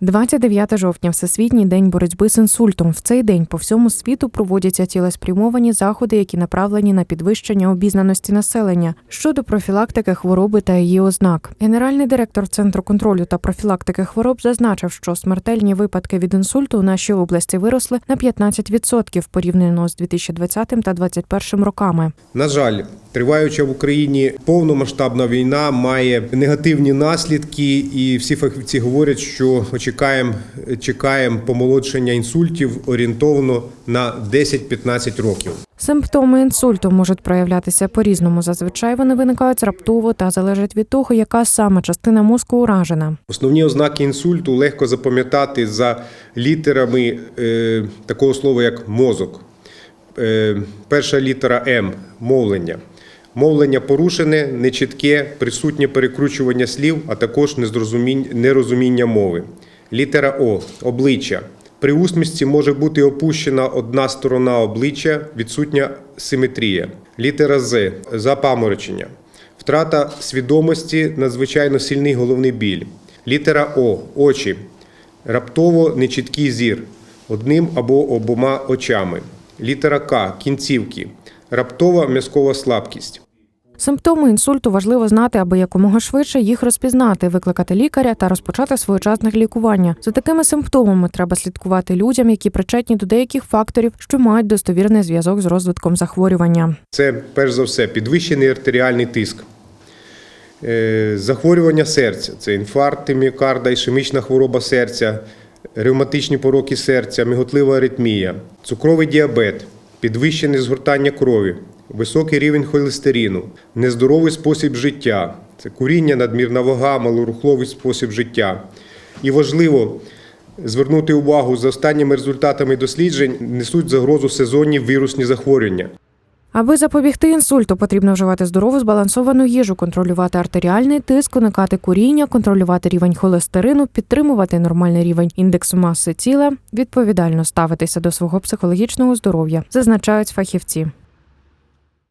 29 жовтня Всесвітній день боротьби з інсультом. В цей день по всьому світу проводяться цілеспрямовані заходи, які направлені на підвищення обізнаності населення щодо профілактики хвороби та її ознак. Генеральний директор Центру контролю та профілактики хвороб зазначив, що смертельні випадки від інсульту у нашій області виросли на 15% порівняно з 2020 та 2021 роками. На жаль, триваюча в Україні повномасштабна війна має негативні наслідки, і всі фахівці говорять, що чекаємо, чекаємо помолодшення інсультів орієнтовно на 10-15 років. Симптоми інсульту можуть проявлятися по-різному. Зазвичай вони виникають раптово та залежать від того, яка саме частина мозку уражена. Основні ознаки інсульту легко запам'ятати за літерами е, такого слова, як мозок. Е, перша літера М мовлення. Мовлення порушене, нечітке, присутнє перекручування слів, а також нерозуміння мови. Літера О обличчя. При усмішці може бути опущена одна сторона обличчя, відсутня симетрія. Літера З запаморочення. Втрата свідомості, надзвичайно сильний головний біль. Літера О очі. Раптово нечіткий зір одним або обома очами. Літера К кінцівки. Раптова м'язкова слабкість. Симптоми інсульту важливо знати, аби якомога швидше їх розпізнати, викликати лікаря та розпочати своєчасне лікування. За такими симптомами треба слідкувати людям, які причетні до деяких факторів, що мають достовірний зв'язок з розвитком захворювання. Це перш за все підвищений артеріальний тиск. Е, Захворювання серця це інфаркт міокарда, ішемічна хвороба серця, ревматичні пороки серця, миготлива аритмія, цукровий діабет, підвищене згортання крові, високий рівень холестерину, нездоровий спосіб життя, це куріння, надмірна вага, малорухловий спосіб життя. І важливо звернути увагу за останніми результатами досліджень несуть загрозу сезонні вірусні захворювання. Аби запобігти інсульту, потрібно вживати здорову збалансовану їжу, контролювати артеріальний тиск, уникати куріння, контролювати рівень холестерину, підтримувати нормальний рівень індексу маси тіла, відповідально ставитися до свого психологічного здоров'я, зазначають фахівці.